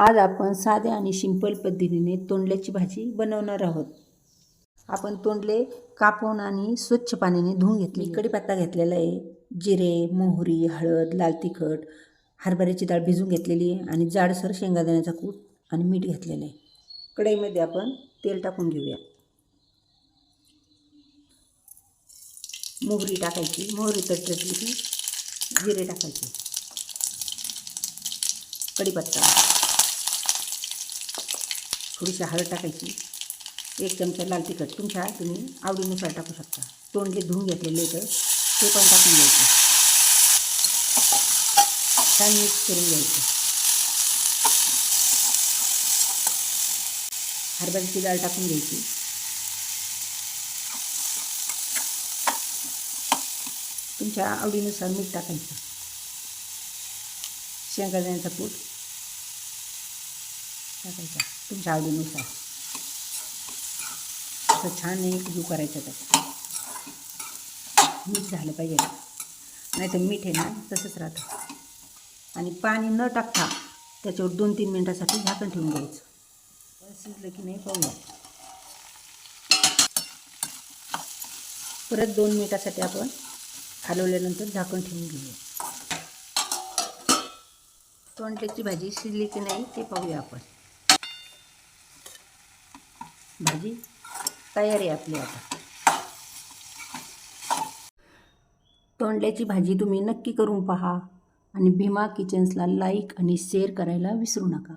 आज आपण साध्या आणि सिंपल पद्धतीने तोंडल्याची भाजी बनवणार आहोत. आपण तोंडले कापून आणि स्वच्छ पाण्याने धुवून घेतले कढीपत्ता घेतलेला आहे. जिरे मोहरी हळद लाल तिखट हरभऱ्याची डाळ भिजून घेतलेली आहे आणि जाडसर शेंगादाण्याचा कूट आणि मीठ घेतलेलं आहे. कढईमध्ये आपण तेल टाकून घेऊया. मोहरी टाकायची. मोहरी तटली की जिरे टाकायचे. कढीपत्ता. थोडीशी हळद टाकायची. एक चमचा लाल तिखट. तुमच्या तुम्ही आवडीनुसार टाकू शकता. तोंडले धुवून घेतलेले तर ते पण टाकून घ्यायचे. छान मिक्स करून घ्यायचं. हरभऱ्याची डाळ टाकून घ्यायची. तुमच्या आवडीनुसार मीठ टाकायचं. शेंगादाण्याचा कूट. टाकायचा तुमच्या आवडीनुसार. असं छान एक जीव करायचं त्यात. मीठ झालं पाहिजे. नाही तर मीठ आहे ना तसंच राहतं. आणि पाणी न टाकता त्याच्यावर दोन तीन मिनटासाठी झाकण ठेवून द्यायचं शिजलं की नाही पाहूया. परत दोन मिनिटासाठी आपण हलवल्यानंतर झाकण ठेवून घेऊया. तोंडल्याची भाजी शिजली की नाही ते पाहूया आपण. भाजी. तयार आहे आपली आता. तोंडल्याची भाजी तुम्ही नक्की करून पहा आणि भीमा किचन्सला लाईक आणि शेअर करायला विसरू नका.